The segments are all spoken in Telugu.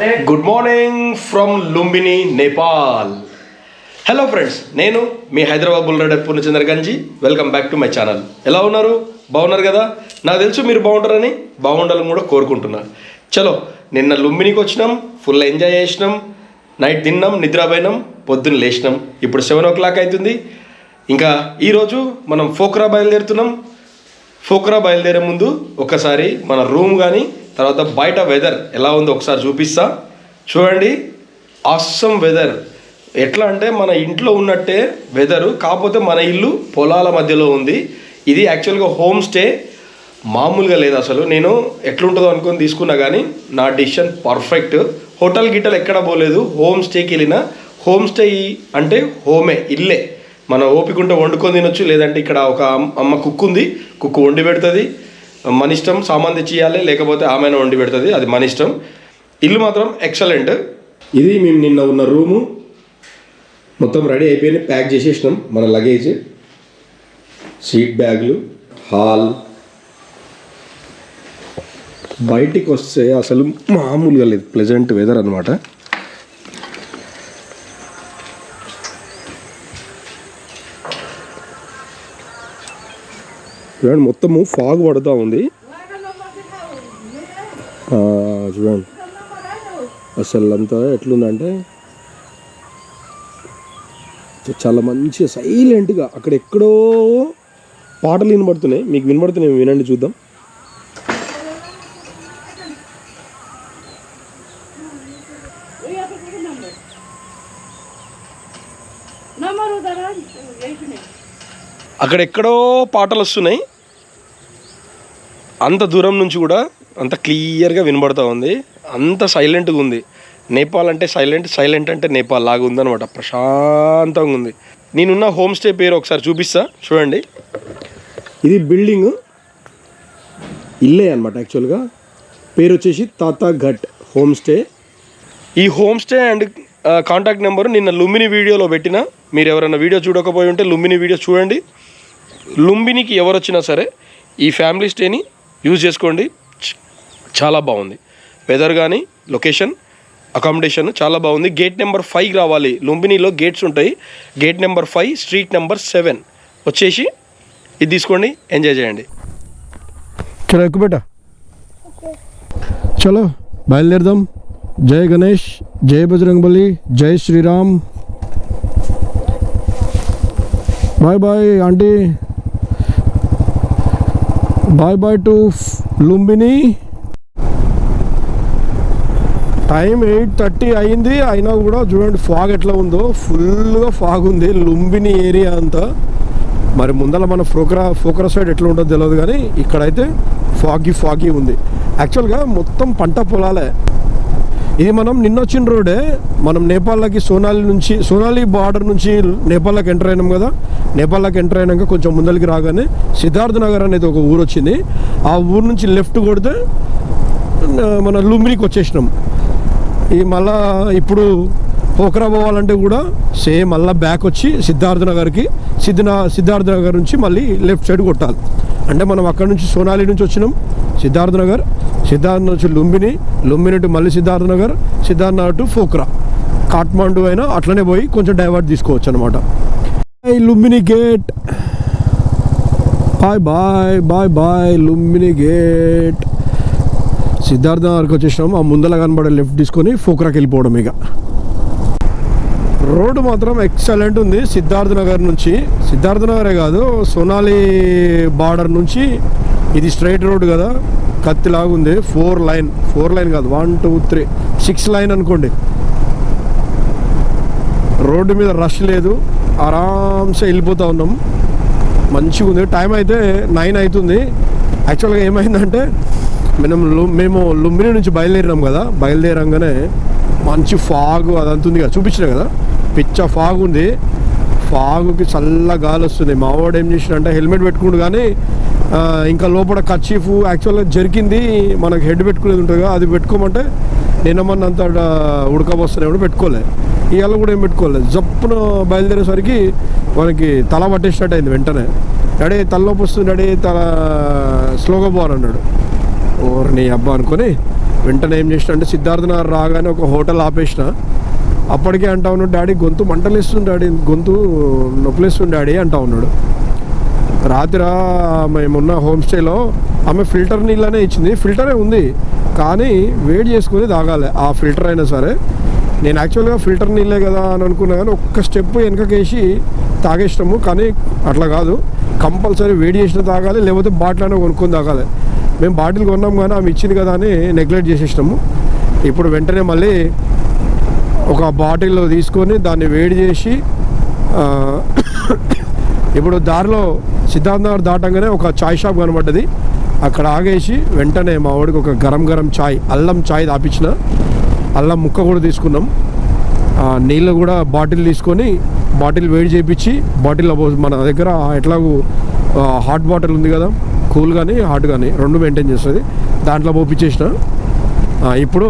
Good morning from Lumbini Nepal hello friends నేను మీ Hyderabad బుల్రెడ్ Purnachandra Ganji welcome back to my channel ఎలా ఉన్నారు? బాగున్నారు కదా? నాకు తెలుసు మీరు బాగుంటారని బాగుండాలని కూడా కోరుకుంటున్నా. చలో నిన్న లుంబినికి వచ్చినాం ఫుల్ ఎంజాయ్ చేసినాం నైట్ తిన్నాం నిద్రపోయినాం పొద్దున్న లేచినాం. ఇప్పుడు సెవెన్ ఓ క్లాక్ అవుతుంది ఇంకా ఈరోజు మనం ఫోక్రా బయలుదేరుతున్నాం. ఫోక్రా బయలుదేరే ముందు ఒకసారి మన రూమ్ కానీ తర్వాత బయట వెదర్ ఎలా ఉందో ఒకసారి చూపిస్తా. చూడండి అస్సం వెదర్ ఎట్లా అంటే మన ఇంట్లో ఉన్నట్టే వెదరు కాకపోతే మన ఇల్లు పొలాల మధ్యలో ఉంది. ఇది యాక్చువల్గా హోమ్ స్టే మామూలుగా లేదు అసలు. నేను ఎట్లుంటుందో అనుకొని తీసుకున్నా కానీ నా డిసిషన్ పర్ఫెక్ట్ హోటల్ గిటల్ ఎక్కడ పోలేదు. హోమ్ స్టేకి వెళ్ళిన హోమ్ స్టే అంటే హోమే ఇల్లే. మన ఓపిక ఉంటే వండుకొని తినొచ్చు. లేదంటే ఇక్కడ ఒక అమ్మ కుక్ ఉంది కుక్ వండి పెడుతుంది. మన ఇష్టం సామాన్ తెచ్చి ఇవ్వాలి లేకపోతే ఆమెను వండి పెడుతుంది అది మన ఇష్టం ఇల్లు మాత్రం ఎక్సలెంట్ ఇది మేము నిన్న ఉన్న రూము. మొత్తం రెడీ అయిపోయి ప్యాక్ చేసేసినాం మన లగేజ్ సీట్ బ్యాగులు హాల్. బయటికి వస్తే అసలు మామూలుగా లేదు ప్లెజెంట్ వెదర్ అనమాట చూడండి మొత్తము ఫాగ్ పడుతూ ఉంది. చూడండి. అసలు అంతా ఎట్లుందంటే చాలా మంచిగా సైలెంట్గా అక్కడ ఎక్కడో పాటలు వినబడుతున్నాయి. మీకు వినబడుతున్నాయి వినండి చూద్దాం. అక్కడెక్కడో అక్కడ ఎక్కడో పాటలు వస్తున్నాయి. అంత దూరం నుంచి కూడా అంత క్లియర్గా వినబడుతూ ఉంది. అంత సైలెంట్గా ఉంది. నేపాల్ అంటే సైలెంట్ సైలెంట్ అంటే నేపాల్ లాగా ఉందన్నమాట. ప్రశాంతంగా ఉంది. నేనున్న హోమ్ స్టే పేరు ఒకసారి చూపిస్తా. చూడండి. ఇది బిల్డింగ్ ఇల్లే అనమాట యాక్చువల్గా. పేరు వచ్చేసి తాతా ఘట్ హోమ్ స్టే. ఈ home stay and contact number నిన్న లుంబిని వీడియోలో పెట్టిన. మీరు ఎవరైనా వీడియో చూడకపోయి ఉంటే లుంబిని వీడియో చూడండి. లుంబినికి ఎవరు వచ్చినా సరే ఈ ఫ్యామిలీ స్టేని యూజ్ చేసుకోండి. చ- చాలా బాగుంది. వెదర్ కానీ లొకేషన్ అకామిడేషన్ చాలా బాగుంది. గేట్ నెంబర్ ఫైవ్ రావాలి. లుంబినిలో గేట్స్ ఉంటాయి. Gate number five street number seven వచ్చేసి ఇది తీసుకోండి. ఎంజాయ్ చేయండి. చలో ఎక్కువ చలో బయలుదేరదాం. జై గణేష్ జై బజరంగబలి జై Sriram. Bye bye aunty. Bye bye to Lumbini. Time eight thirty అయింది అయినా కూడా చూడండి ఫాగ్ ఎట్లా ఉందో. ఫుల్గా ఫాగ్ ఉంది లుంబిని ఏరియా అంతా. మరి ముందర మన ఫోకరా ఫోకరా సైడ్ ఎట్లా ఉంటుందో తెలియదు కానీ ఇక్కడైతే ఫాగీ ఫాగీ ఉంది. యాక్చువల్గా మొత్తం పంట పొలాలే. ఇది మనం నిన్న వచ్చిన రోడే. మనం నేపాల్లోకి సోనాలి నుంచి సోనాలి బార్డర్ నుంచి నేపాల్లోకి ఎంటర్ అయినాం కదా. నేపాల్లోకి ఎంటర్ అయినాక కొంచెం ముందరికి రాగానే సిద్ధార్థ నగర్ అనేది ఒక ఊరు వచ్చింది. ఆ ఊరు నుంచి లెఫ్ట్ కొడితే మన లుంబినికి వచ్చేసినాం. ఈ మళ్ళా ఇప్పుడు పోకరా పోవాలంటే కూడా సేమ్ మళ్ళీ బ్యాక్ వచ్చి సిద్ధార్థ నగర్కి సిద్ధ సిద్ధార్థ నగర్ నుంచి మళ్ళీ లెఫ్ట్ సైడ్ కొట్టాలి. అంటే మనం అక్కడ నుంచి సోనాలి నుంచి వచ్చినాం. సిద్ధార్థ నగర్ సిద్ధార్థ నుంచి లుంబిని లుంబిని టు మళ్ళీ సిద్ధార్థ నగర్ సిద్ధార్థ నగర్ టు ఫోక్రా. కాట్మాండు అయినా అట్లనే పోయి కొంచెం డైవర్ట్ తీసుకోవచ్చు అనమాట Lumbini gate bye bye bye bye Lumbini gate Siddharth నగర్కి వచ్చేసినాం. ఆ ముందల కనబడే లెఫ్ట్ తీసుకొని ఫోక్రాకి వెళ్ళిపోవడం ఇక. రోడ్డు మాత్రం ఎక్సలెంట్ ఉంది. సిద్ధార్థ నగర్ నుంచి. సిద్ధార్థ నగరే కాదు సోనాలి బార్డర్ నుంచి. ఇది స్ట్రైట్ రోడ్ కదా. కత్తిలాగా ఉంది. Four lane. ఫోర్ లైన్ కాదు. One two three. Six lane అనుకోండి. రోడ్డు మీద రష్ లేదు. ఆరామ్సే వెళ్ళిపోతూ ఉన్నాం. మంచిగా ఉంది. టైం అయితే నైన్ అవుతుంది. యాక్చువల్గా ఏమైందంటే మనం లు- మేము లుంబిని నుంచి బయలుదేరినాం కదా. బయలుదేరంగానే మంచి ఫాగ్ అది అంతుంది కదా. చూపించిన కదా? పిచ్చ ఫాగ్ ఉంది ఫాగుకి చల్ల గాలి వస్తుంది మావాడు ఏం చేసినంటే హెల్మెట్ పెట్టుకుండు కానీ ఇంకా లోపల కర్చీఫ్ యాక్చువల్గా జరిగింది. మనకు హెడ్ పెట్టుకునేది ఉంటుంది కదా అది పెట్టుకోమంటే నిన్నమన్నంత ఉడకబోస్తున్నాయి కూడా పెట్టుకోలే. ఇవాళ కూడా ఏం పెట్టుకోలేదు. జప్పున బయలుదేరేసరికి మనకి తల పట్టేసినట్టు అయింది వెంటనే. అడే తలలోపు వస్తుంది అడే తల స్లోగా పోవాలన్నాడు. అన్నాడు ఓర్ని అబ్బా అనుకొని వెంటనే ఏం చేసిన అంటే సిద్ధార్థనగర్ రాగానే ఒక హోటల్ ఆపేసిన. అప్పటికే అంటా ఉన్నాడు డాడీ గొంతు మంటలేస్తుంది డాడీ గొంతు నొప్పులేస్తుంది డాడీ అంటా ఉన్నాడు. రాత్రి మేమున్న హోమ్ స్టేలో ఆమె ఫిల్టర్ నీళ్ళనే ఇచ్చింది. ఫిల్టరే ఉంది కానీ వేడి చేసుకుని తాగాలి. ఆ ఫిల్టర్ అయినా సరే నేను యాక్చువల్గా ఫిల్టర్ నీళ్ళే కదా అని అనుకున్నా కానీ ఒక్క స్టెప్ వెనకకేసి తాగేసినాము. కానీ అట్లా కాదు కంపల్సరీ వేడి చేసిన తాగాలి లేకపోతే బాటిల్ అయినా కొనుక్కొని తాగాలి. మేము బాటిల్ కొన్నాం కానీ ఆమె ఇచ్చింది కదా అని నెగ్లెక్ట్ చేసేసినాము. ఇప్పుడు వెంటనే మళ్ళీ ఒక బాటిల్లో తీసుకొని దాన్ని వేడి చేసి ఇప్పుడు దారిలో సిద్ధార్థ నగర్ దాటంగానే ఒక చాయ్ షాప్ కనబడ్డది. అక్కడ ఆగేసి వెంటనే మా వాడికి ఒక గరం గరం చాయ్ అల్లం చాయ్ తాపించిన అల్లం ముక్క కూడా తీసుకున్నాం. నీళ్ళు కూడా బాటిల్ తీసుకొని బాటిల్ వేడి చేయించి బాటిల్లో మన దగ్గర ఎట్లాగూ హాట్ బాటిల్ ఉంది కదా కూల్ కానీ హాట్ కానీ రెండు మెయింటైన్ చేస్తుంది. దాంట్లో పోపించేసిన ఇప్పుడు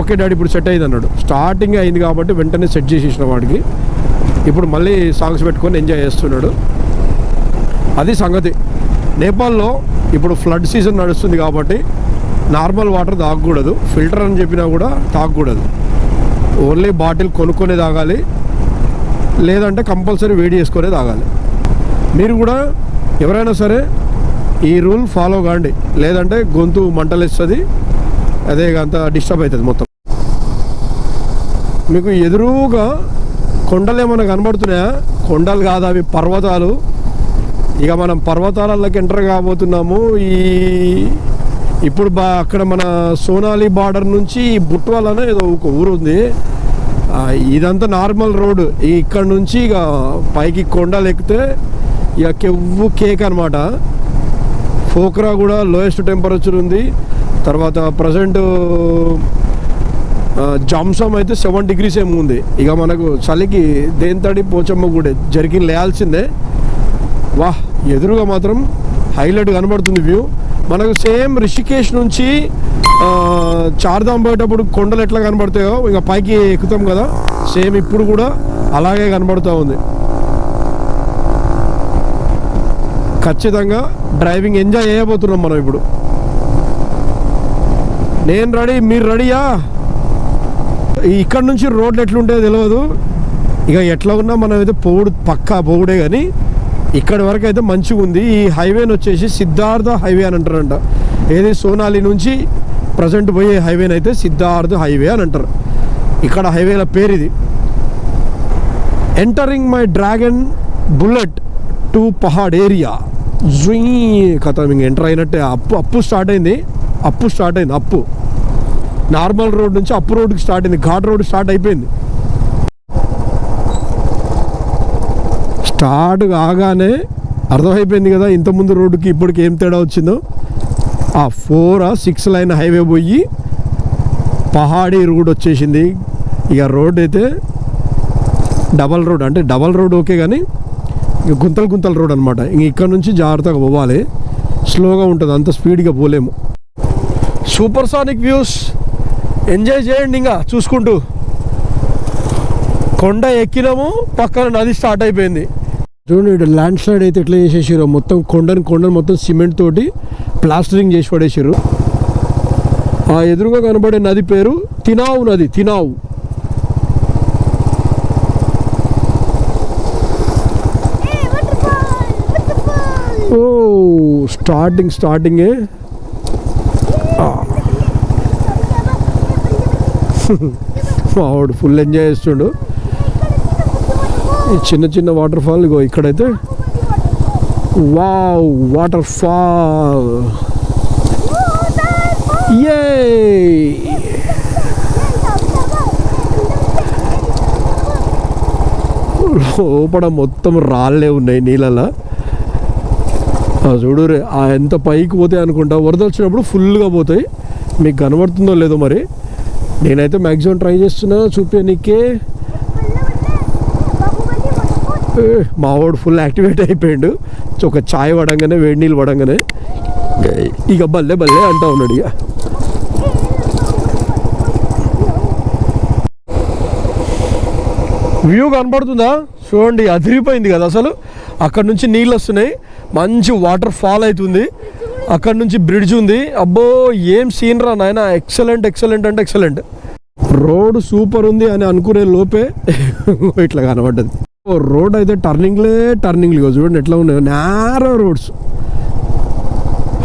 ఓకే డాడీ ఇప్పుడు సెట్ అయింది అన్నాడు స్టార్టింగ్ అయింది కాబట్టి వెంటనే సెట్ చేసేసిన వాడికి. ఇప్పుడు మళ్ళీ సాంగ్స్ పెట్టుకొని ఎంజాయ్ చేస్తున్నాడు. అది సంగతి. నేపాల్లో ఇప్పుడు ఫ్లడ్ సీజన్ నడుస్తుంది కాబట్టి నార్మల్ వాటర్ తాగకూడదు. ఫిల్టర్ అని చెప్పినా కూడా తాగకూడదు. ఓన్లీ బాటిల్ కొనుక్కొని తాగాలి. లేదంటే కంపల్సరీ వేడి చేసుకొని తాగాలి. మీరు కూడా ఎవరైనా సరే ఈ రూల్ ఫాలో కాండి. లేదంటే గొంతు మంటలేస్తుంది. అదే అంత డిస్టర్బ్ అవుతుంది మొత్తం. మీకు ఎదురుగా కొండలు ఏమైనా కనబడుతున్నాయా? కొండలు కాదు అవి పర్వతాలు. ఇక మనం పర్వతాలలోకి ఎంటర్ కాబోతున్నాము. ఈ ఇప్పుడు బా అక్కడ మన సోనాలి బార్డర్ నుంచి ఈ బుట్వాల్ అనే ఏదో ఒక ఊరు ఉంది. ఇదంతా నార్మల్ రోడ్. ఇక్కడ నుంచి ఇక పైకి కొండలు ఎక్కితే ఇక కెవ్వు కేక్ అనమాట ఫోక్రా కూడా లోయెస్ట్ టెంపరేచర్ ఉంది. తర్వాత ప్రజెంట్ జంసం అయితే సెవెన్ డిగ్రీస్ ఏమో ఉంది. ఇక మనకు చలికి దేంతడి పోచమ్మ కూడా జరిగి లేయాల్సిందే. వాహ్ ఎదురుగా మాత్రం హైలైట్ కనబడుతుంది వ్యూ మనకు సేమ్ రిషికేష్ నుంచి ఆ, పోయేటప్పుడు కొండలు ఎట్లా కనబడతాయో ఇంకా పైకి ఎక్కుతాం కదా. సేమ్ ఇప్పుడు కూడా అలాగే కనబడుతూ ఉంది. ఖచ్చితంగా డ్రైవింగ్ ఎంజాయ్ చేయబోతున్నాం మనం ఇప్పుడు. నేను రెడీ మీరు రెడీయా? ఇక్కడ నుంచి రోడ్లు ఎట్లుంటాయో తెలియదు ఇక ఎట్లా ఉన్నా మనం అయితే పోడు పక్కా పోవుడే కానీ ఇక్కడి వరకు అయితే మంచిగా ఉంది. ఈ హైవేని వచ్చేసి సిద్ధార్థ హైవే అని అంటారంట. ఏది సోనాలి నుంచి ప్రజెంట్ పోయే హైవేని అయితే సిద్ధార్థ హైవే అని అంటారు. ఇక్కడ హైవేల పేరు ఇది entering my dragon bullet to Pahad area జుయ్ కథ ఇంక ఎంటర్ అయినట్టే. అప్పు అప్పు స్టార్ట్ అయింది. అప్పు స్టార్ట్ అయింది అప్పు. నార్మల్ రోడ్ నుంచి అప్పు రోడ్కి స్టార్ట్ అయింది ఘాట్ రోడ్ స్టార్ట్ అయిపోయింది. స్టార్ట్ కాగానే అర్థమైపోయింది కదా ఇంతకుముందు రోడ్డుకి ఇప్పటికి ఏం తేడా వచ్చిందో. ఆ ఫోర్ ఆ సిక్స్ లైన్ హైవే పోయి పహాడీ రోడ్ వచ్చేసింది. ఇక రోడ్ అయితే డబల్ రోడ్ అంటే డబల్ రోడ్ ఓకే కానీ ఇక గుంతలు గుంతల రోడ్ అనమాట ఇంక ఇక్కడ నుంచి జాగ్రత్తగా పోవాలి. స్లోగా ఉంటుంది అంత స్పీడ్గా పోలేము. Super sonic views. ఎంజాయ్ చేయండి ఇంకా చూసుకుంటూ. కొండ ఎక్కినాము పక్కన నది స్టార్ట్ అయిపోయింది. చూడండి ఇక్కడ ల్యాండ్ స్లైడ్ అయితే ఎట్లా చేసేసారో మొత్తం కొండని కొండని మొత్తం సిమెంట్ తోటి ప్లాస్టరింగ్ చేసి పడేసారు ఆ ఎదురుగా కనబడే నది పేరు తినావు నది తినావు. ఓ స్టార్టింగ్ స్టార్టింగే మావాడు ఫుల్ ఎంజాయ్ చేస్తుండు. ఈ చిన్న చిన్న వాటర్ ఫాల్ ఇగో ఇక్కడైతే. Wow water fall. ఏ లోపల మొత్తం రాళ్ళే ఉన్నాయి నీళ్ళలో. చూడురే ఆ ఎంత పైకి పోతాయి అనుకుంటా వరదలు వచ్చినప్పుడు ఫుల్గా పోతాయి. మీకు కనబడుతుందో లేదో మరి. నేనైతే మ్యాక్సిమం ట్రై చేస్తున్నా చూపే నీకే. ఏ, మా వాడు ఫుల్ యాక్టివేట్ అయిపోయాడు. ఒక చాయ్ పడంగానే వేడి నీళ్ళు పడంగానే ఇక బల్లే బల్లే అంటా ఉన్నాడు ఇక. వ్యూ కనబడుతుందా? చూడండి అదిరిపోయింది కదా అసలు. అక్కడ నుంచి నీళ్ళు వస్తున్నాయి. మంచి వాటర్ ఫాల్ అవుతుంది. అక్కడ నుంచి బ్రిడ్జ్ ఉంది. అబ్బో ఏం సీన్ రా నాయన. ఎక్సలెంట్ ఎక్సలెంట్ అంటే ఎక్సలెంట్ రోడ్ సూపర్ ఉంది అని అనుకునే లోపే ఇట్లా కనబడ్డది. ఓ రోడ్ అయితే టర్నింగ్లే టర్నింగ్లు చూడండి ఎట్లా ఉన్నాయో. నేరో రోడ్స్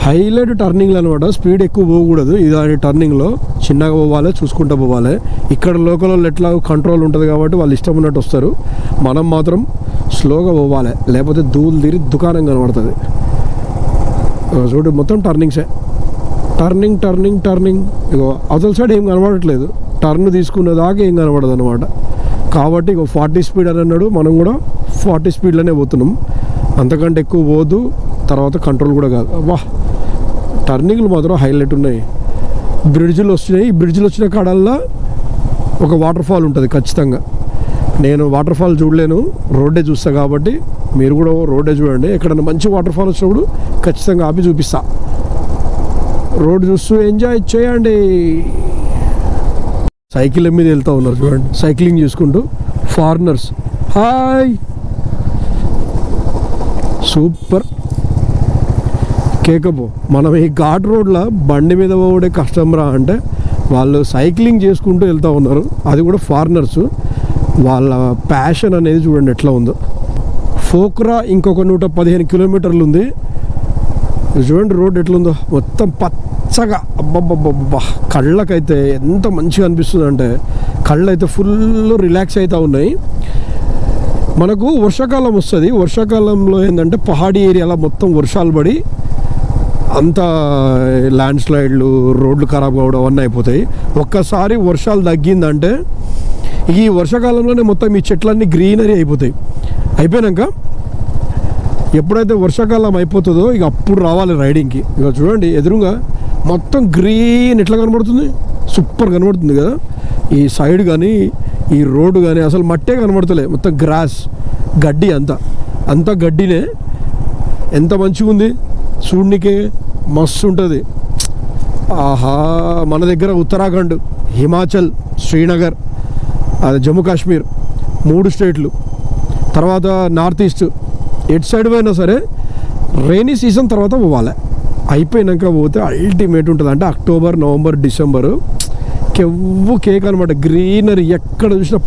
హైలైట్ టర్నింగ్లు అనమాట. స్పీడ్ ఎక్కువ పోకూడదు. ఇది టర్నింగ్లో చిన్నగా పోవాలి చూసుకుంటూ పోవాలి. ఇక్కడ లోకల్ వాళ్ళు ఎట్లా కంట్రోల్ ఉంటుంది కాబట్టి వాళ్ళు ఇష్టం ఉన్నట్టు వస్తారు. మనం మాత్రం స్లోగా పోవాలి. లేకపోతే దూలు తీరి దుకాణం కనబడుతుంది. చూడు మొత్తం టర్నింగ్సే టర్నింగ్ టర్నింగ్ టర్నింగ్ ఇగో అవతల సైడ్ ఏం కనబడట్లేదు. టర్న్ తీసుకున్న దాకా ఏం కనబడదు అనమాట కాబట్టి ఇక ఫార్టీ స్పీడ్ అని అన్నాడు. మనం కూడా ఫార్టీ స్పీడ్లోనే పోతున్నాం. అంతకంటే ఎక్కువ పోదు. తర్వాత కంట్రోల్ కూడా కాదు. వాహ్ టర్నింగ్లు మాత్రం హైలైట్ ఉన్నాయి. బ్రిడ్జ్లు వస్తున్నాయి. ఈ బ్రిడ్జ్లు వచ్చిన కాడల్లా ఒక వాటర్ ఫాల్ ఉంటుంది ఖచ్చితంగా. నేను వాటర్ ఫాల్ చూడలేను. రోడ్డే చూస్తా కాబట్టి మీరు కూడా రోడ్డే చూడండి. ఎక్కడైనా మంచి వాటర్ ఫాల్ వచ్చినప్పుడు ఖచ్చితంగా ఆపి చూపిస్తా. రోడ్ చూస్తూ ఎంజాయ్ చేయండి. సైకిల్ మీద వెళ్తూ ఉన్నారు చూడండి. సైక్లింగ్ చేసుకుంటూ ఫారినర్స్. హాయ్! సూపర్. కేకపో మనం ఈ ఘాట్ రోడ్లో బండి మీద పోవడే కష్టం రా అంటే వాళ్ళు సైక్లింగ్ చేసుకుంటూ వెళ్తూ ఉన్నారు. అది కూడా ఫారినర్స్. వాళ్ళ ప్యాషన్ అనేది చూడండి ఎట్లా ఉందో. ఫోక్రా ఇంకొక నూట పదిహేను కిలోమీటర్లు ఉంది. చూడండి రోడ్ ఎట్లుందో. మొత్తం పచ్చగా. అబ్బబ్బబ్బబ్బా కళ్ళకైతే ఎంత మంచిగా అనిపిస్తుంది అంటే కళ్ళు అయితే ఫుల్ రిలాక్స్ అవుతూ ఉన్నాయి. మనకు వర్షాకాలం వస్తుంది. వర్షాకాలంలో ఏంటంటే పహాడీ ఏరియాలో మొత్తం వర్షాలు పడి అంత ల్యాండ్ స్లైడ్లు రోడ్లు ఖరాబ్ కావడం అవన్నీ అయిపోతాయి. ఒక్కసారి వర్షాలు తగ్గిందంటే ఈ వర్షాకాలంలోనే మొత్తం ఈ చెట్లన్నీ గ్రీనరీ అయిపోతాయి. అయిపోయాక ఎప్పుడైతే వర్షాకాలం అయిపోతుందో ఇక అప్పుడు రావాలి రైడింగ్కి. ఇక చూడండి ఎదురుగా మొత్తం గ్రీన్ ఎట్లా కనబడుతుంది? సూపర్ కనబడుతుంది కదా? ఈ సైడ్ కానీ ఈ రోడ్డు కానీ అసలు మట్టే కనబడతలే. మొత్తం గ్రాస్ గడ్డి అంతా. అంతా గడ్డినే. ఎంత మంచిగా ఉంది చూడనికే మస్తు ఉంటుంది ఆహా మన దగ్గర ఉత్తరాఖండ్ హిమాచల్ శ్రీనగర్ అది జమ్మూ కాశ్మీర్ మూడు స్టేట్లు. తర్వాత నార్త్ ఈస్ట్ ఎటు సైడ్ పోయినా సరే రైనీ సీజన్ తర్వాత పోవాలి. అయిపోయినాక పోతే అల్టిమేట్ ఉంటుంది. అంటే అక్టోబర్ నవంబర్ డిసెంబరు కెవ్వు కేక్ అనమాట గ్రీనరీ ఎక్కడ చూసినా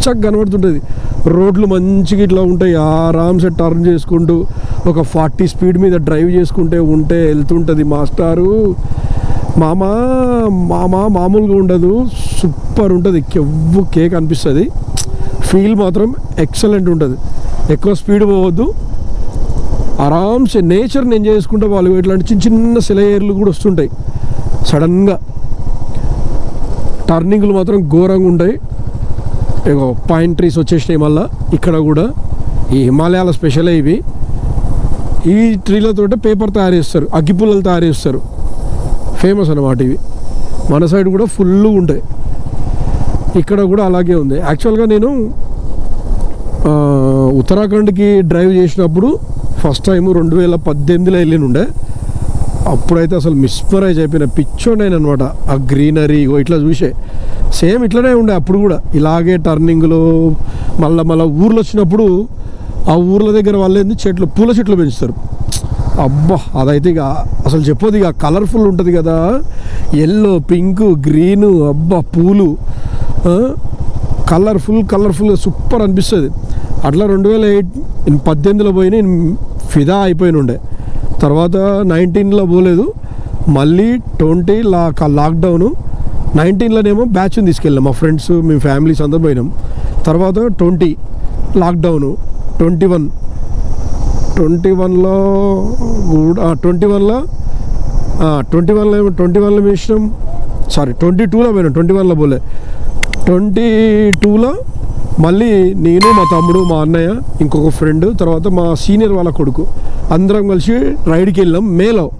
పచ్చగా కనబడుతుంటుంది. రోడ్లు మంచిగా ఇట్లా ఉంటాయి. ఆరామ్సే టర్న్ చేసుకుంటూ ఒక ఫార్టీ స్పీడ్ మీద డ్రైవ్ చేసుకుంటే ఉంటే వెళ్తుంటుంది మాస్టారు. మామా మామా మామూలుగా ఉండదు. సూపర్ ఉంటుంది. కెవ్వు కేక్ అనిపిస్తుంది. ఫీల్ మాత్రం ఎక్సలెంట్ ఉంటుంది. ఎక్కువ స్పీడ్ పోవద్దు. ఆరామ్సే నేచర్ని ఎంజాయ్ చేసుకుంటే వాళ్ళు ఇట్లాంటి చిన్న చిన్న సెలయేర్లు కూడా వస్తుంటాయి. సడన్గా టర్నింగ్లు మాత్రం ఘోరంగా ఉంటాయి. ఇగో పైన్ ట్రీస్ వచ్చేసినాయి మళ్ళీ ఇక్కడ కూడా. ఈ హిమాలయాల స్పెషలే ఇవి. ఈ ట్రీలతో పేపర్ తయారు చేస్తారు. అగ్గిపుల్లలు తయారు చేస్తారు. ఫేమస్ అనమాట ఇవి. మన సైడ్ కూడా ఫుల్ ఉంటాయి. ఇక్కడ కూడా అలాగే ఉంది. యాక్చువల్గా నేను ఉత్తరాఖండ్కి డ్రైవ్ చేసినప్పుడు ఫస్ట్ టైం రెండు వేల పద్దెనిమిదిలో వెళ్ళినుండే అప్పుడైతే అసలు మిస్మరైజ్ అయిపోయిన పిచ్చోడైన అనమాట ఆ గ్రీనరీ ఇట్లా చూసే. సేమ్ ఇట్లనే ఉండే అప్పుడు కూడా. ఇలాగే టర్నింగ్లో మళ్ళీ మళ్ళీ ఊర్లో వచ్చినప్పుడు ఆ ఊర్ల దగ్గర వాళ్ళేంది చెట్లు పూల చెట్లు పెంచుతారు. అబ్బా! అదైతే ఇక అసలు చెప్పొద్దు ఇక కలర్ఫుల్ ఉంటుంది కదా. ఎల్లో పింక్ గ్రీను అబ్బా! పూలు కలర్ఫుల్ కలర్ఫుల్ సూపర్ అనిపిస్తుంది. అట్లా రెండు వేల ఎయిట్ పద్దెనిమిదిలో పోయి నేను ఫిదా అయిపోయిన ఉండే తర్వాత నైన్టీన్లో పోలేదు. మళ్ళీ ట్వంటీ లా లాక్డౌను. నైన్టీన్లోనేమో బ్యాచ్ని తీసుకెళ్ళాం. మా ఫ్రెండ్స్ మేము ఫ్యామిలీస్ అందరం పోయినాం. తర్వాత twenty lockdown. Twenty one. Twenty వన్లో కూడా ట్వంటీ వన్లో ట్వంటీ వన్లో ఏమో ట్వంటీ వన్లో వేసినాం సారీ ట్వంటీ టూలో పోయినాం. ట్వంటీ వన్లో పోలే. ట్వంటీ టూలో మళ్ళీ నేను మా తమ్ముడు మా అన్నయ్య ఇంకొక ఫ్రెండ్ తర్వాత మా సీనియర్ వాళ్ళ కొడుకు. అందరం కలిసి రైడ్కి వెళ్ళాం. మేలో.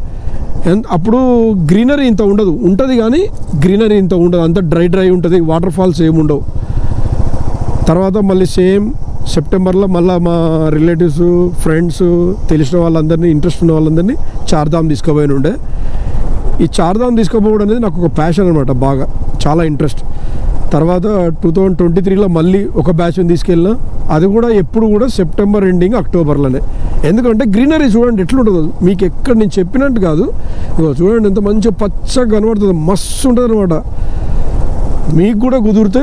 ఎన్- అప్పుడు గ్రీనరీ ఇంత ఉండదు. ఉంటుంది కానీ గ్రీనరీ ఇంత ఉండదు. అంత డ్రై డ్రై ఉంటుంది. వాటర్ ఫాల్స్ ఏమి ఉండవు. తర్వాత మళ్ళీ సేమ్ సెప్టెంబర్లో మళ్ళీ మా రిలేటివ్స్ ఫ్రెండ్స్ తెలిసిన వాళ్ళందరినీ ఇంట్రెస్ట్ ఉన్న వాళ్ళందరినీ చార్ధామ్ తీసుకుపోయిన ఉండే ఈ చార్ధామ్ తీసుకుపోవడం అనేది నాకు ఒక ప్యాషన్ అనమాట బాగా. చాలా ఇంట్రెస్ట్. తర్వాత టూ థౌజండ్ ట్వంటీ త్రీలో మళ్ళీ ఒక బ్యాచ్ని తీసుకెళ్ళిన అది కూడా ఎప్పుడు కూడా సెప్టెంబర్ ఎండింగ్ అక్టోబర్లోనే ఎందుకంటే గ్రీనరీ చూడండి ఎట్లుంటుందో. మీకు ఎక్కడ నేను చెప్పినట్టు కాదు. చూడండి ఎంత మంచిగా పచ్చగా కనబడుతుంది. మస్తు ఉంటుంది అనమాట మీకు కూడా కుదిరితే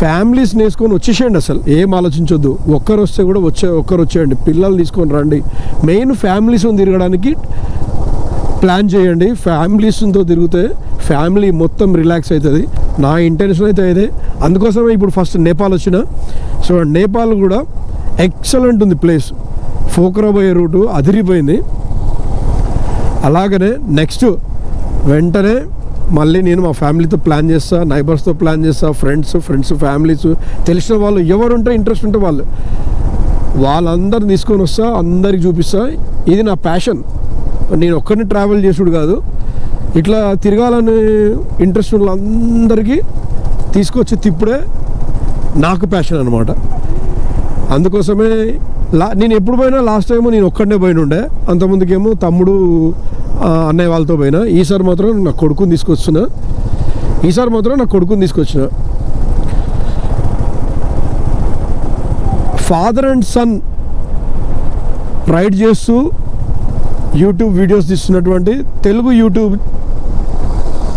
ఫ్యామిలీస్ వేసుకొని వచ్చేసేయండి అసలు. ఏం ఆలోచించొద్దు. ఒక్కరు వస్తే కూడా వచ్చే ఒక్కరు వచ్చేయండి. పిల్లలు తీసుకొని రండి. మెయిన్ ఫ్యామిలీస్ తిరగడానికి ప్లాన్ చేయండి. ఫ్యామిలీస్తో తిరిగితే ఫ్యామిలీ మొత్తం రిలాక్స్ అవుతుంది. నా ఇంటెన్షన్ అయితే ఇదే. అందుకోసమే ఇప్పుడు ఫస్ట్ నేపాల్ వచ్చిన. సో నేపాల్ కూడా ఎక్సలెంట్ ఉంది ప్లేస్ ఫోకరా పోయే రూటు అదిరిపోయింది. అలాగనే నెక్స్ట్ వెంటనే మళ్ళీ నేను మా ఫ్యామిలీతో ప్లాన్ చేస్తా నైబర్స్తో ప్లాన్ చేస్తా ఫ్రెండ్స్ ఫ్రెండ్స్ ఫ్యామిలీస్ తెలిసిన వాళ్ళు ఎవరు ఉంటే ఇంట్రెస్ట్ ఉంటే వాళ్ళు. వాళ్ళందరిని తీసుకొని వస్తా అందరికి చూపిస్తా. ఇది నా ప్యాషన్ నేను ఒక్కరిని ట్రావెల్ చేసుడు కాదు. ఇట్లా తిరగాలని ఇంట్రెస్ట్ ఉన్న అందరికీ తీసుకొచ్చి తిప్పుడే నాకు ప్యాషన్ అనమాట అందుకోసమే లా నేను ఎప్పుడు పోయినా లాస్ట్ టైం నేను ఒక్కడనే పోయిన ఉండే అంతకుముందుకేమో తమ్ముడు అన్నయ్య వాళ్ళతో పోయినా. ఈసారి మాత్రం నా కొడుకుని తీసుకొచ్చిన. ఈసారి మాత్రం నా కొడుకుని తీసుకొచ్చిన. ఫాదర్ అండ్ సన్ రైడ్ చేస్తూ యూట్యూబ్ వీడియోస్ తీస్తున్నటువంటి తెలుగు యూట్యూబ్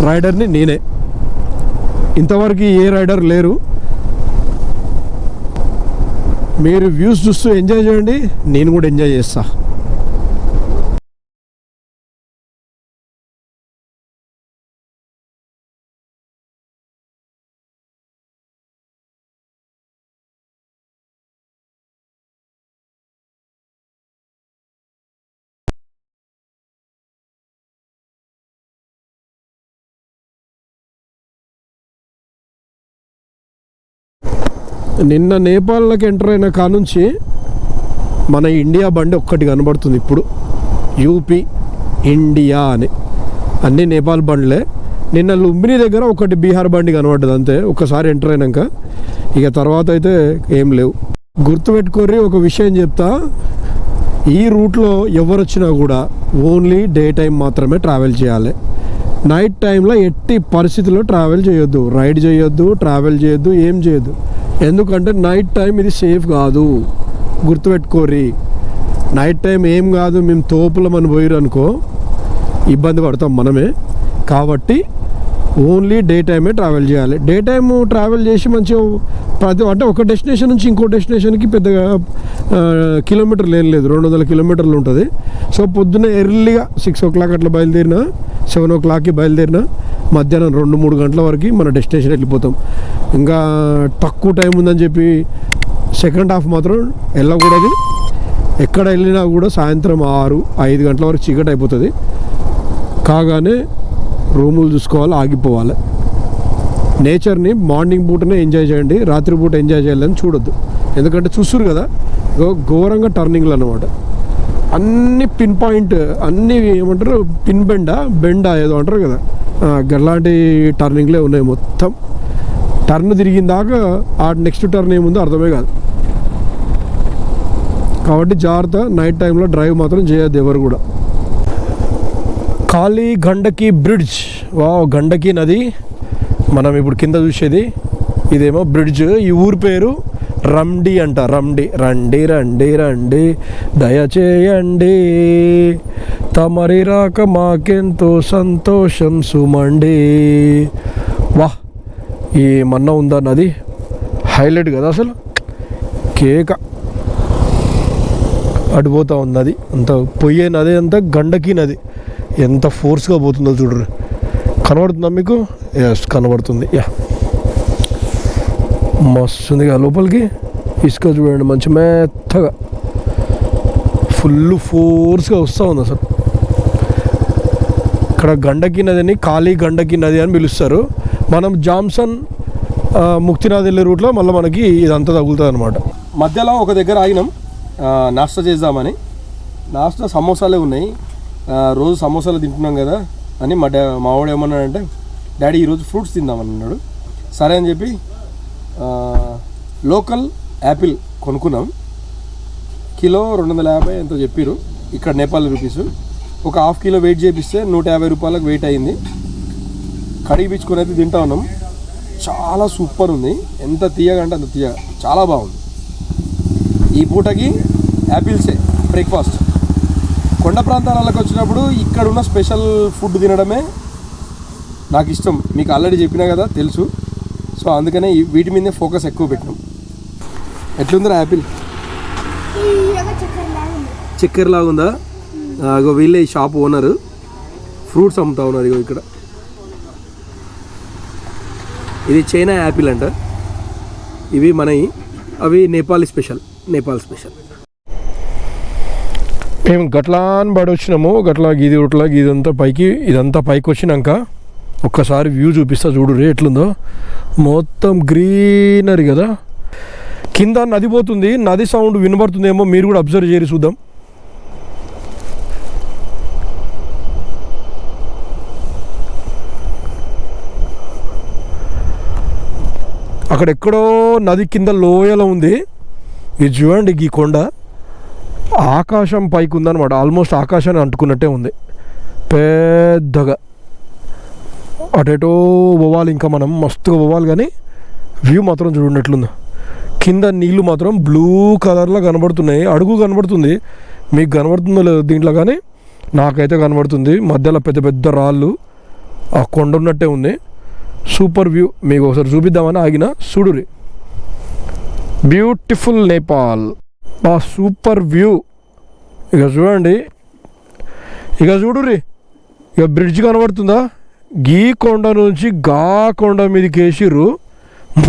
రైడర్ని నేనే. ఇంతవరకు ఏ రైడర్ లేరు. మీరు వ్యూస్ చూస్తూ ఎంజాయ్ చేయండి. నేను కూడా ఎంజాయ్ చేస్తాను నిన్న నేపాల్లోకి ఎంటర్ అయిన కానుంచి మన ఇండియా బండి ఒక్కటి కనబడుతుంది ఇప్పుడు. యూపీ ఇండియా అని. అన్ని నేపాల్ బండ్లే. నిన్న లుంబిని దగ్గర ఒకటి బీహార్ బండి కనబడ్డది అంతే. ఒకసారి ఎంటర్ అయినాక. ఇక తర్వాత అయితే ఏం లేవు. గుర్తుపెట్టుకోర్రి ఒక విషయం చెప్తా. ఈ రూట్లో ఎవరు వచ్చినా కూడా ఓన్లీ డే టైం మాత్రమే ట్రావెల్ చేయాలి. నైట్ టైంలో ఎట్టి పరిస్థితుల్లో ట్రావెల్ చేయొద్దు. రైడ్ చేయొద్దు ట్రావెల్ చేయొద్దు ఏం చేయొద్దు. ఎందుకంటే నైట్ టైం ఇది సేఫ్ కాదు. గుర్తుపెట్టుకోరి నైట్ టైం ఏం కాదు మేము తోపులం మనం పోయిరు అనుకో ఇబ్బంది పడతాం మనమే. కాబట్టి ఓన్లీ డే టైమే ట్రావెల్ చేయాలి. డే టైము ట్రావెల్ చేసి మంచిగా ప్రతి అంటే ఒక డెస్టినేషన్ నుంచి ఇంకో డెస్టినేషన్కి పెద్దగా కిలోమీటర్లు ఏం లేదు. రెండు వందల కిలోమీటర్లు ఉంటుంది. సో పొద్దున్న ఎర్లీగా సిక్స్ ఓ క్లాక్ అట్లా బయలుదేరినా సెవెన్ ఓ క్లాక్కి బయలుదేరినా మధ్యాహ్నం రెండు మూడు గంటల వరకు మన డెస్టినేషన్ వెళ్ళిపోతాం. ఇంకా తక్కువ టైం ఉందని చెప్పి సెకండ్ హాఫ్ మాత్రం వెళ్ళకూడదు. ఎక్కడ వెళ్ళినా కూడా సాయంత్రం ఆరు ఐదు గంటల వరకు చీకటి అయిపోతుంది. కాగానే రూములు చూసుకోవాలి ఆగిపోవాలి. నేచర్ని మార్నింగ్ పూటనే ఎంజాయ్ చేయండి రాత్రి పూట ఎంజాయ్ చేయాలని చూడొద్దు. ఎందుకంటే చూస్తురు కదా ఘోరంగా టర్నింగ్లు అనమాట అన్ని పిన్ పాయింట్ అన్ని ఏమంటారు పిన్ బెండా బెండా ఏదో అంటారు కదా. గట్లాంటి టర్నింగ్లే ఉన్నాయి మొత్తం. టర్న్ తిరిగిన దాకా ఆ నెక్స్ట్ టర్న్ ఏముందో అర్థమే కాదు. కాబట్టి జాగ్రత్త నైట్ టైంలో డ్రైవ్ మాత్రం చేయొద్దు ఎవరు కూడా. కాళీ గండకి బ్రిడ్జ్. వా గండకి నది. మనం ఇప్పుడు కింద చూసేది. ఇదేమో బ్రిడ్జ్. ఈ ఊరి పేరు రండి అంట. రండి రండి రండి రండి. దయచేయండి. తమరి రాక మాకెంతో సంతోషం సుమండి. వా ఏమన్నా ఉందా నది? హైలైట్ కదా అసలు. కేక. అడిపోతూ ఉంది నది. అంత పొయ్యే నది అంతా గండకి నది. ఎంత ఫోర్స్గా పోతుందో చూడరు కనబడుతుందా మీకు? ఎస్ కనబడుతుంది. యా. మస్తు ఉంది కదా లోపలికి. ఇసుక చూడండి మంచి మెత్తగా. ఫుల్ ఫోర్స్గా వస్తూ ఉంది అసలు. ఇక్కడ గండకి నదిని ఖాళీ గండకి నది అని పిలుస్తారు. మనం జామ్సన్ ముక్తినాథ్ వెళ్ళే రూట్లో మళ్ళీ మనకి ఇదంతా తగులుతుంది అనమాట మధ్యలో ఒక దగ్గర ఆగినాం. నాస్తా చేద్దామని. నాస్తా సమోసాలే ఉన్నాయి. రోజు సమోసాలు తింటున్నాం కదా అని మా డా మావాడు ఏమన్నాడంటే డాడీ ఈరోజు ఫ్రూట్స్ తిందామని అన్నాడు. సరే అని చెప్పి లోకల్ యాపిల్ కొనుక్కున్నాం. కిలో రెండు వందల యాభై ఎంతో చెప్పారు ఇక్కడ నేపాల్ రూపీసు. ఒక హాఫ్ కిలో వెయిట్ చేపిస్తే నూట యాభై రూపాయలకు వెయిట్ అయింది. కడిగి పిచ్చుకొని అయితే తింటా ఉన్నాం. చాలా సూపర్ ఉంది. ఎంత తీయగా అంటే అంత తీయగా చాలా బాగుంది. ఈ పూటకి యాపిల్సే బ్రేక్ఫాస్ట్. కొండ ప్రాంతాలకు వచ్చినప్పుడు ఇక్కడ ఉన్న స్పెషల్ ఫుడ్ తినడమే నాకు ఇష్టం. మీకు ఆల్రెడీ చెప్పినా కదా తెలుసు. సో అందుకనే వీటి మీదే ఫోకస్ ఎక్కువ పెట్టినాం. ఎట్లుందిరా యాపిల్? చక్కెర లాగా ఉందా. ఆ, ఇగో వీళ్ళే ఈ షాప్ ఓనర్. ఫ్రూట్స్ అమ్ముతా ఉన్నారు ఇగో ఇక్కడ. ఇది చైనా యాపిల్ అంట. ఇవి మనవి అవి నేపాల్ స్పెషల్. నేపాల్ స్పెషల్. మేము గట్లా అని పడి వచ్చినాము. గట్లా గీది ఉట్లా గీదంతా పైకి ఇదంతా పైకి వచ్చినాక ఒక్కసారి వ్యూ చూపిస్తా చూడు రే ఎట్లుందో. మొత్తం గ్రీనరీ కదా. కింద నది పోతుంది. నది సౌండ్ వినబడుతుందేమో మీరు కూడా అబ్జర్వ్ చేసి చూద్దాం. అక్కడ ఎక్కడో నది కింద లోయలో ఉంది. ఇది చూడండి ఈ కొండ. ఆకాశం పైకి ఉందన్నమాట ఆల్మోస్ట్ ఆకాశాన్ని అంటుకున్నట్టే ఉంది. పెద్దగా. అటేటో పోవాలి ఇంకా మనం. మస్తుగా పోవాలి కానీ వ్యూ మాత్రం చూడండి కింద నీళ్ళు మాత్రం బ్లూ కలర్లో కనబడుతున్నాయి. అడుగు కనబడుతుంది. మీకు కనబడుతుందో లేదో దీంట్లో కానీ నాకైతే కనబడుతుంది. మధ్యలో పెద్ద పెద్ద రాళ్ళు. ఆ కొండ ఉన్నట్టే ఉంది. సూపర్ వ్యూ మీకు ఒకసారి చూపిద్దామని ఆగిన సుడురి. బ్యూటిఫుల్ నేపాల్ బా సూపర్ వ్యూ. ఇక చూడండి. ఇక చూడురి ఇక బ్రిడ్జ్ కనబడుతుందా? గీ కొండ నుంచి గా కొండ మీదకి వేసిర్రు.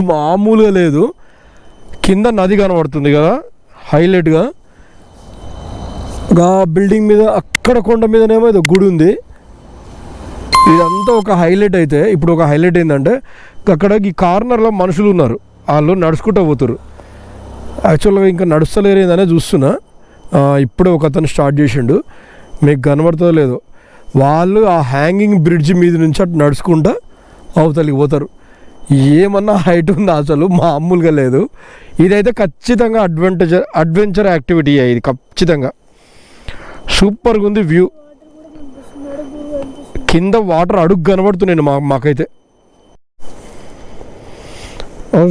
మామూలుగా లేదు. కింద నది కనబడుతుంది కదా. హైలైట్గా గా. బిల్డింగ్ మీద అక్కడ కొండ మీదనేమో ఏదో గుడి ఉంది. ఇదంతా ఒక హైలైట్ అయితే ఇప్పుడు ఒక హైలైట్ ఏంటంటే అక్కడ ఈ కార్నర్లో మనుషులు ఉన్నారు. వాళ్ళు నడుచుకుంటూ పోతారు యాక్చువల్గా ఇంకా నడుస్తలేరు ఏందనే చూస్తున్నా. ఇప్పుడే ఒక అతను స్టార్ట్ చేసిండు. మీకు కనబడుతుందో లేదో. వాళ్ళు ఆ హ్యాంగింగ్ బ్రిడ్జ్ మీద నుంచి అటు నడుచుకుంటా అవతలికి పోతారు. ఏమన్నా హైట్ ఉంది అసలు? మామూలుగా లేదు. ఇదైతే ఖచ్చితంగా అడ్వెంటేజర్ అడ్వెంచర్ యాక్టివిటీ ఇది ఖచ్చితంగా. సూపర్గా ఉంది వ్యూ. కింద వాటర్ అడుగు కనబడుతున్నాయి మా మాకైతే.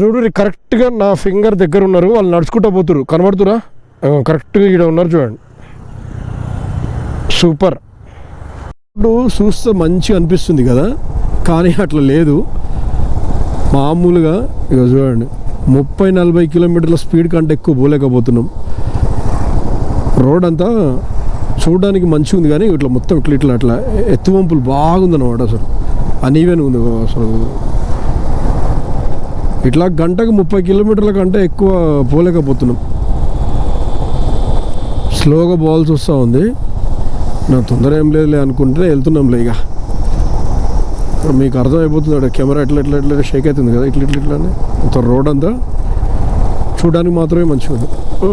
చూడు కరెక్ట్గా నా ఫింగర్ దగ్గర ఉన్నారు వాళ్ళు నడుచుకుంటూ పోతురు కనబడుతురా? కరెక్ట్గా ఇక్కడ ఉన్నారు చూడండి. సూపర్. ఇప్పుడు చూస్తే మంచిగా అనిపిస్తుంది కదా? కానీ అట్లా లేదు. మామూలుగా ఇక చూడండి. ముప్పై నలభై కిలోమీటర్ల స్పీడ్ కంటే ఎక్కువ పోలేకపోతున్నాం. రోడ్ అంతా చూడడానికి మంచిగా ఉంది కానీ ఇట్లా మొత్తం ఇట్లా ఇట్లా అట్లా ఎత్తు వంపులు బాగుందన్నమాట అసలు. అనీవెన్ ఉంది అసలు. ఇట్లా గంటకు ముప్పై కిలోమీటర్ల కంటే ఎక్కువ పోలేకపోతున్నాం. స్లోగా పోవాల్సి వస్తూ ఉంది. నా తొందర ఏం లేదులే అనుకుంటే వెళ్తున్నాంలే ఇక. మీకు అర్థమైపోతుంది అక్కడ కెమెరా ఎట్లా ఎట్లా ఎట్లా షేక్ అవుతుంది కదా ఇట్లా ఇట్లా ఇట్లా అని. రోడ్ అంతా చూడడానికి మాత్రమే మంచిగా ఉంది. ఓ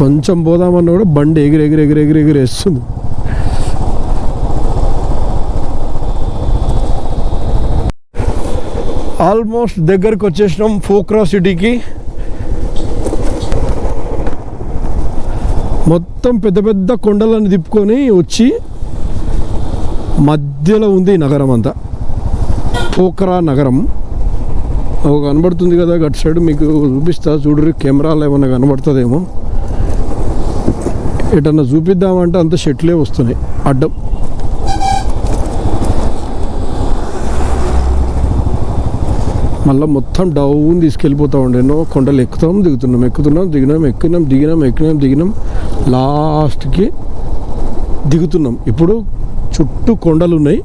కొంచెం పోదామన్నా కూడా బండి ఎగిరి ఎగిరి ఎగిరి ఎగిరి ఎగిరి వేస్తుంది. ఆల్మోస్ట్ దగ్గరకు వచ్చేసినాం ఫోక్రా సిటీకి. మొత్తం పెద్ద పెద్ద కొండలను తిప్పుకొని వచ్చి మధ్యలో ఉంది నగరం అంతా. పోక్రా నగరం. ఒక కనబడుతుంది కదా గట్ సైడ్ మీకు చూపిస్తా చూడరు కెమెరాలు ఏమైనా కనబడుతుందేమో. ఎటన్నా చూపిద్దామంటే అంత షెట్లే వస్తున్నాయి. అడ్డం. మళ్ళీ మొత్తం డౌన్ తీసుకెళ్ళిపోతా ఉండేనో కొండలు ఎక్కుతాం దిగుతున్నాం ఎక్కుతున్నాం దిగినాం ఎక్కినాం దిగినాం ఎక్కినాం దిగినాం. లాస్ట్కి దిగుతున్నాం. ఇప్పుడు చుట్టూ కొండలు ఉన్నాయి.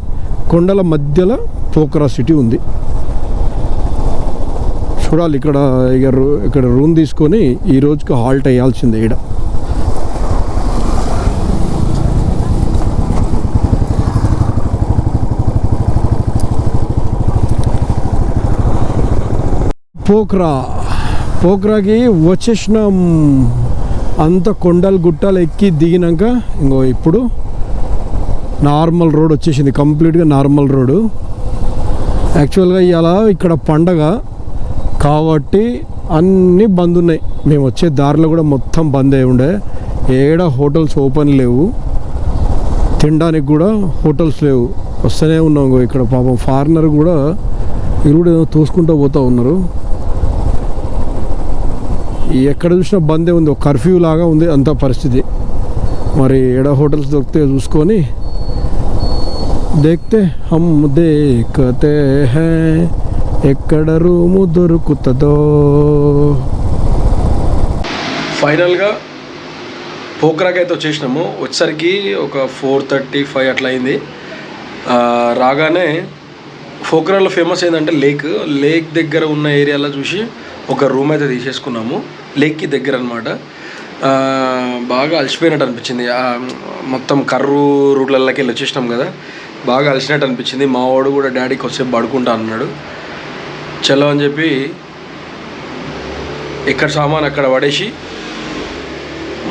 కొండల మధ్యలో పోకరా సిటీ ఉంది. చూడాలి ఇక్కడ ఇక రూ- ఇక్కడ రూమ్ తీసుకొని ఈ రోజుకి హాల్ట్ అయ్యాల్సిందే ఇక్కడ పోక్రా. పోక్రాకి వచ్చేసినాం అంత కొండలు గుట్టలు ఎక్కి దిగినాక ఇంకో ఇప్పుడు నార్మల్ రోడ్ వచ్చేసింది. కంప్లీట్గా నార్మల్ రోడ్డు యాక్చువల్గా ఇవాళ ఇక్కడ పండగ. కాబట్టి అన్నీ బంద్ ఉన్నాయి. మేము వచ్చే దారిలో కూడా మొత్తం బంద్ అయి ఉండే. ఏడ హోటల్స్ ఓపెన్ లేవు. తినడానికి కూడా హోటల్స్ లేవు. వస్తూనే ఉన్నాం ఇక్కడ. పాపం ఫారినర్ కూడా వీళ్ళు కూడా ఏదో తోసుకుంటూ పోతూ ఉన్నారు. ఎక్కడ చూసినా బందే ఉంది. ఒక కర్ఫ్యూ లాగా ఉంది అంత పరిస్థితి. మరి ఎడ హోటల్స్ దొరికితే చూసుకొని దేక్తే హమ్ దేకతే హే ఎక్కడ రూము దొరుకుతుందో. ఫైనల్గా పోక్రాకి అయితే వచ్చేసినాము. వచ్చేసరికి ఒక ఫోర్ థర్టీ ఫైవ్ అట్లా అయింది. రాగానే పోక్రాలో ఫేమస్ ఏంటంటే లేక్. లేక్ దగ్గర ఉన్న ఏరియాలో చూసి ఒక రూమ్ అయితే తీసేసుకున్నాము లేక్కి దగ్గర అనమాట బాగా అలసిపోయినట్టు అనిపించింది. మొత్తం కర్రు రూట్లలోకి వెళ్ళి వచ్చేసినాం కదా బాగా అలసినట్టు అనిపించింది. మా వాడు కూడా డాడీకి వచ్చి పడుకుంటా అన్నాడు. చలో అని చెప్పి ఎక్కడ సామాన్ అక్కడ పడేసి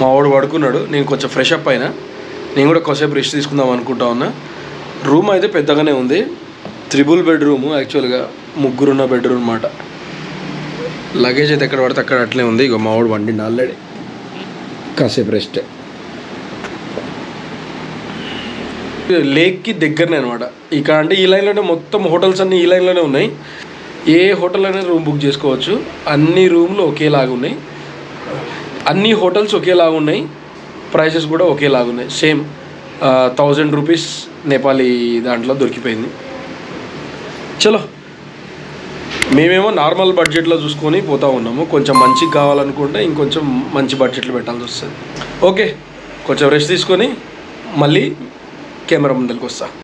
మా వాడు పడుకున్నాడు. నేను కొంచెం ఫ్రెష్ అప్ అయినా నేను కూడా కొంచెంసేపు రెస్ట్ తీసుకుందాం అనుకుంటా ఉన్నా. రూమ్ అయితే పెద్దగానే ఉంది. త్రిబుల్ బెడ్రూము యాక్చువల్గా ముగ్గురున్న బెడ్రూమ్ అనమాట లగేజ్ అయితే ఎక్కడ పడితే అక్కడ అట్లే ఉంది. ఇక మా వండి ఆల్రెడీ కాసేపు రెస్ట్ లేక్కి దగ్గరనే అనమాట ఇక్కడ అంటే ఈ లైన్లోనే మొత్తం హోటల్స్ అన్నీ ఈ లైన్లోనే ఉన్నాయి. ఏ హోటల్ అనేది రూమ్ బుక్ చేసుకోవచ్చు. అన్ని రూమ్లు ఒకేలాగా ఉన్నాయి. అన్ని హోటల్స్ ఒకేలాగా ఉన్నాయి. ప్రైసెస్ కూడా ఒకేలాగా ఉన్నాయి. సేమ్ థౌజండ్ రూపీస్ నేపాలీ దాంట్లో దొరికిపోయింది. చలో. మేమేమో నార్మల్ బడ్జెట్లో చూసుకొని పోతా ఉన్నాము. కొంచెం మంచిగా కావాలనుకుంటే ఇంకొంచెం మంచి బడ్జెట్లో పెట్టాల్సి వస్తుంది. ఓకే కొంచెం రెస్ట్ తీసుకొని మళ్ళీ కెమెరా ముందరికి వస్తా.